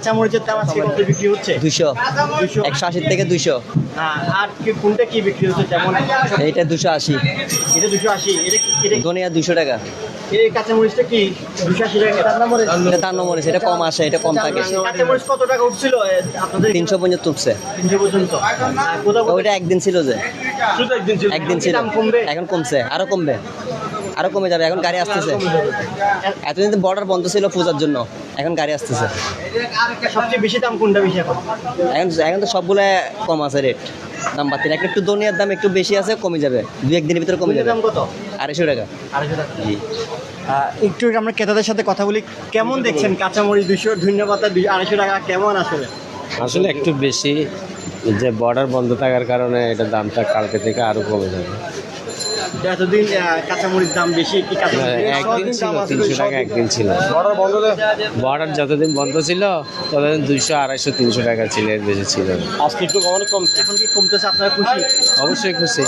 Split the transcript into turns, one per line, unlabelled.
কাঁচামরিচের দাম আজকে কত বিক্রি হচ্ছে?
দুশো
দুশো
একশো থেকে দুশো
আর কি কোনটা কি বিক্রি হচ্ছে যেমন?
এইটা দুশো আশি।
এটা দুশো আশি। এটা এটা
ধনিয়া দুশো টাকা।
এই কাঁচামরিচটা কি দুশো আশি টাকা? তার নম্বরে
এটা তার নম্বর আছে, এটা কম আসে এটা কম থাকে।
কাঁচামরিচ কত টাকা উঠছিল? আপনাদের
তিনশো পর্যন্ত উঠছে।
তিনশো পর্যন্ত। আর কোথাও কোথাও
ওইটা একদিন ছিল যে।
একদিন ছিল?
এখন কমছে আরও কমবে। আরও কমে যাবে এখন গাড়ি আসতেছে। এতদিন বর্ডার বন্ধ ছিল পূজার জন্য এখন গাড়ি আসতেছে।
সবচেয়ে বেশি দাম কোনটা বেশি এখন?
এখন তো সবগুলো কম আছে রেট দাম বাড়তি না। একটু দুনিয়ার দাম একটু বেশি আছে কমে যাবে। দু একদিনের ভিতরে কমে যাবে।
দাম কত?
আড়াইশো টাকা।
আড়াইশো টাকা।
জি।
একটু আমরা ক্রেতাদের সাথে কথা বলি কেমন দেখছেন? কাঁচামরিচ দুশো ধন্যবাদ আড়াইশো টাকা কেমন আসলে?
আসলে একটু বেশি যে বর্ডার বন্ধ থাকার কারণে এটা দামটা কালকে থেকে আরও কমে যাবে।
এতদিন কাঁচামরিচ দাম বেশি কি
একদিন ছিল তিনশো টাকা একদিন ছিল। বর্ডার যতদিন বন্ধ ছিল ততদিন দুইশো আড়াইশো তিনশো টাকা ছিল এর বেশি ছিল
আজকে একটু কম এখন কি কমতেছে? আপনারা খুশি?
অবশ্যই খুশি।